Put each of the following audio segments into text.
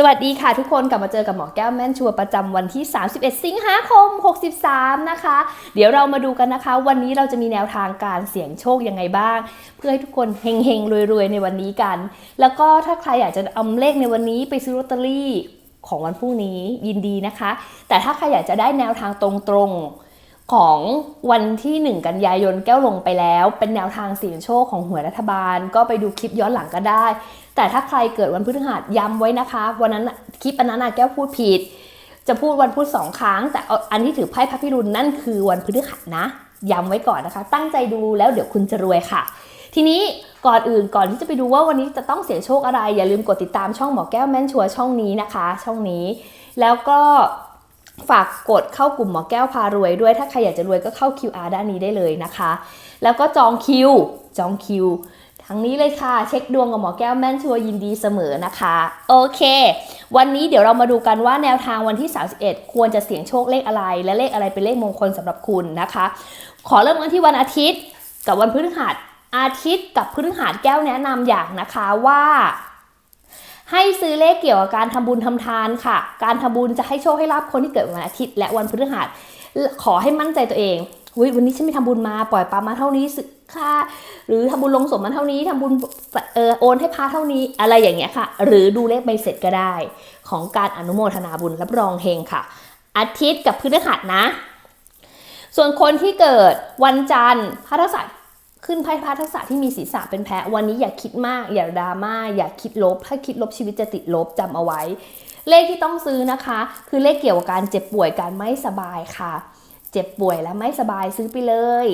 สวัสดีค่ะทุกคนกลับมาเจอกับหมอแก้วแม่นชัวประจำวันที่ 31 สิงหาคม 63 นะคะ เดี๋ยวเรามาดูกันนะคะ วันนี้เราจะมีแนวทางการเสี่ยงโชคยังไงบ้าง เพื่อให้ทุกคนเฮงๆรวยๆ ในวันนี้กัน แล้วก็ถ้าใครอยากจะเอาเลขในวันนี้ไปซื้อลอตเตอรี่ของวันพรุ่งนี้ยินดีนะคะ แต่ถ้าใครอยากจะได้แนวทางตรงๆ ของวันที่ 1 กันยายนแก้วลงไปแล้ว เป็นแนวทางเสี่ยงโชคของหวยรัฐบาล ก็ไปดูคลิปย้อนหลังก็ได้ แต่ถ้าใครเกิดวันพฤหัสย้ำไว้นะคะ วันนั้นคลิปอันนั้นน่ะแก้วพูดผิด จะพูดวันพุธสองครั้ง แต่อันที่ถือไพ่พระพิรุณนั่นคือวันพฤหัสนะ ย้ำไว้ก่อนนะคะ ตั้งใจดูแล้วเดี๋ยวคุณจะรวยค่ะ ทีนี้ก่อนอื่นก่อนที่จะไปดูว่าวันนี้จะต้องเสี่ยงโชคอะไร อย่าลืมกดติดตามช่องหมอแก้วแม่นชัวช่องนี้นะคะ ช่องนี้ แล้วก็ ฝากกดเข้ากลุ่มหมอแก้วพารวยด้วย ถ้าใครอยากจะรวยก็เข้า QR ด้านนี้ได้เลยนะคะ แล้วก็จองคิว จองคิว ทั้งนี้เลยค่ะ เช็คดวงกับหมอแก้วแม่นชัวยินดีเสมอนะคะ โอเค วันนี้เดี๋ยวเรามาดูกันว่าแนวทางวันที่ 31 ควรจะเสี่ยงโชคเลขอะไร และเลขอะไรเป็นเลขมงคลสำหรับคุณนะคะ ขอเริ่มกันที่วันอาทิตย์กับวันพฤหัสอาทิตย์กับพฤหัสแก้วแนะนำอย่างนะคะว่า ให้ซื้อเลขเกี่ยวกับการทำบุญทำทานค่ะ การทำบุญจะให้โชคให้ลาบคนที่เกิดวันอาทิตย์และวันพฤหัส ขอให้มั่นใจตัวเองวันนี้ฉันไม่ทำบุญมาปล่อยปลามาเท่านี้สึกค่าหรือทำบุญลงศพมาเท่านี้ทำบุญเออโอนให้พระเท่านี้อะไรอย่างเงี้ยค่ะ หรือดูเลขใบเสร็จก็ได้ ของการอนุโมทนาบุญรับรองเฮงค่ะ อาทิตย์กับพฤหัสนะ ส่วนคนที่เกิดวันจันทร์พระทักษะ ขึ้นไพ่พระทักษะที่มีศีรษะเป็นแพะวันนี้อย่าคิดมาก อย่าดราม่าอย่าคิดลบ ถ้าคิดลบชีวิตจะติดลบจำเอาไว้ เลขที่ต้องซื้อนะคะ คือเลขเกี่ยวกับการเจ็บป่วยการไม่สบายค่ะ เจ็บป่วยแล้วไม่สบายซื้อไปเลย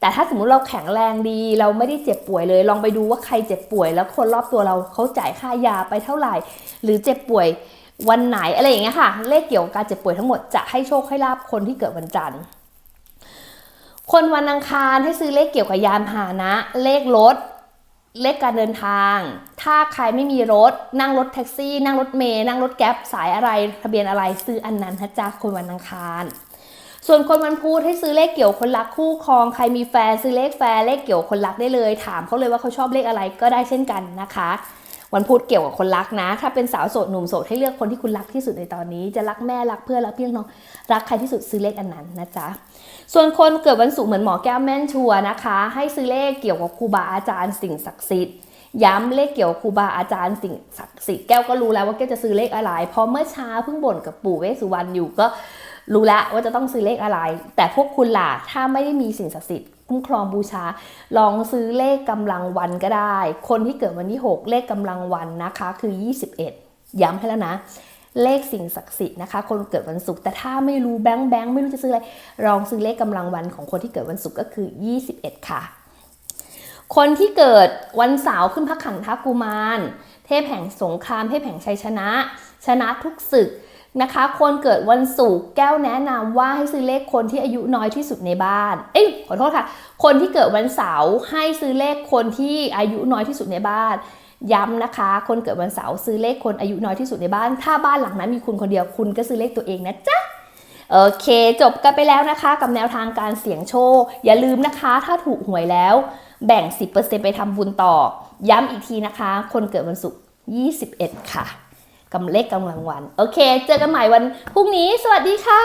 แต่ถ้าสมมุติเราแข็งแรงดี เราไม่ได้เจ็บป่วยเลย ลองไปดูว่าใครเจ็บป่วย แล้วคนรอบตัวเราเขาจ่ายค่ายาไปเท่าไหร่ หรือเจ็บป่วยวันไหนอะไรอย่างเงี้ยค่ะ เลขเกี่ยวกับการเจ็บป่วยทั้งหมดจะให้โชคให้ลาบคนที่เกิดวันจันทร์ คนวันอังคารให้ซื้อเลขเกี่ยวกับยานพาหนะ เลขรถ เลขการเดินทาง ถ้าใครไม่มีรถ นั่งรถแท็กซี่ นั่งรถเมล์นั่งรถแก๊ปสายอะไร ทะเบียนอะไรซื้ออันนั้นนะจ๊ะคนวันอังคาร ส่วนคนวันพุธให้ซื้อเลขเกี่ยวคนรักคู่ครอง ใครมีแฟนซื้อเลขแฟนเลขเกี่ยวคนรักได้เลย ถามเขาเลยว่าเขาชอบเลขอะไรก็ได้เช่นกันนะคะ วันพุธเกี่ยวกับคนรักนะ ถ้าเป็นสาวโสดหนุ่มโสดให้เลือกคนที่คุณรักที่สุดในตอนนี้ จะรักแม่รักเพื่อนรักพี่น้องรักใครที่สุดซื้อเลขอันนั้นนะจ๊ะส่วนคนเกิดวันศุกร์เหมือนหมอแก้วแม่นชัวนะคะ ให้ซื้อเลขเกี่ยวกับครูบาอาจารย์สิ่งศักดิ์สิทธิ์ย้ำเลขเกี่ยวกับครูบาอาจารย์สิ่งศักดิ์สิทธิ์แก้วก็รู้แล้วว่าแก้วจะซื้อเลขอะไรเพราะเมื่อเช้าเพิ่งบ่นกับปู่เวสุวรรณอยู่ก็ รู้แล้วว่าจะต้องซื้อเลขอะไร แต่พวกคุณล่ะถ้าไม่ได้มีสิ่งศักดิ์สิทธิ์คุ้มครองบูชา ลองซื้อเลขกำลังวันก็ได้ คนที่เกิดวันที่ 6 เลขกำลังวันนะคะคือ 21 ย้ำให้แล้วนะ เลขสิ่งศักดิ์สิทธิ์นะคะ คนเกิดวันศุกร์แต่ถ้าไม่รู้แบงค์แบงค์ไม่รู้จะซื้ออะไรลองซื้อเลขกำลังวันของคนที่เกิดวันศุกร์ก็คือ 21 ค่ะ คนที่เกิดวันเสาร์ขึ้นพระขันธกุมาร เทพแห่งสงคราม เทพแห่งชัยชนะ ชนะทุกศึกนะคะ คนเกิดวันศุกร์แก้วแนะนำว่าให้ซื้อเลขคนที่อายุน้อยที่สุดในบ้าน เอ้ยขอโทษค่ะ คนที่เกิดวันเสาร์ให้ซื้อเลขคนที่อายุน้อยที่สุดในบ้าน ย้ำนะคะ คนเกิดวันเสาร์ซื้อเลขคนอายุน้อยที่สุดในบ้าน ถ้าบ้านหลังนั้นมีคุณคนเดียวคุณก็ซื้อเลขตัวเองนะจ๊ะ โอเคจบกันไปแล้วนะคะ กับแนวทางการเสี่ยงโชค อย่าลืมนะคะ ถ้าถูกหวยแล้ว แบ่ง 10%ไปทำบุญต่อ ย้ำอีกทีนะคะ คนเกิดวันศุกร์21 ค่ะกำเลขกำลังวัน โอเค เจอกันใหม่วันพรุ่งนี้ สวัสดีค่ะ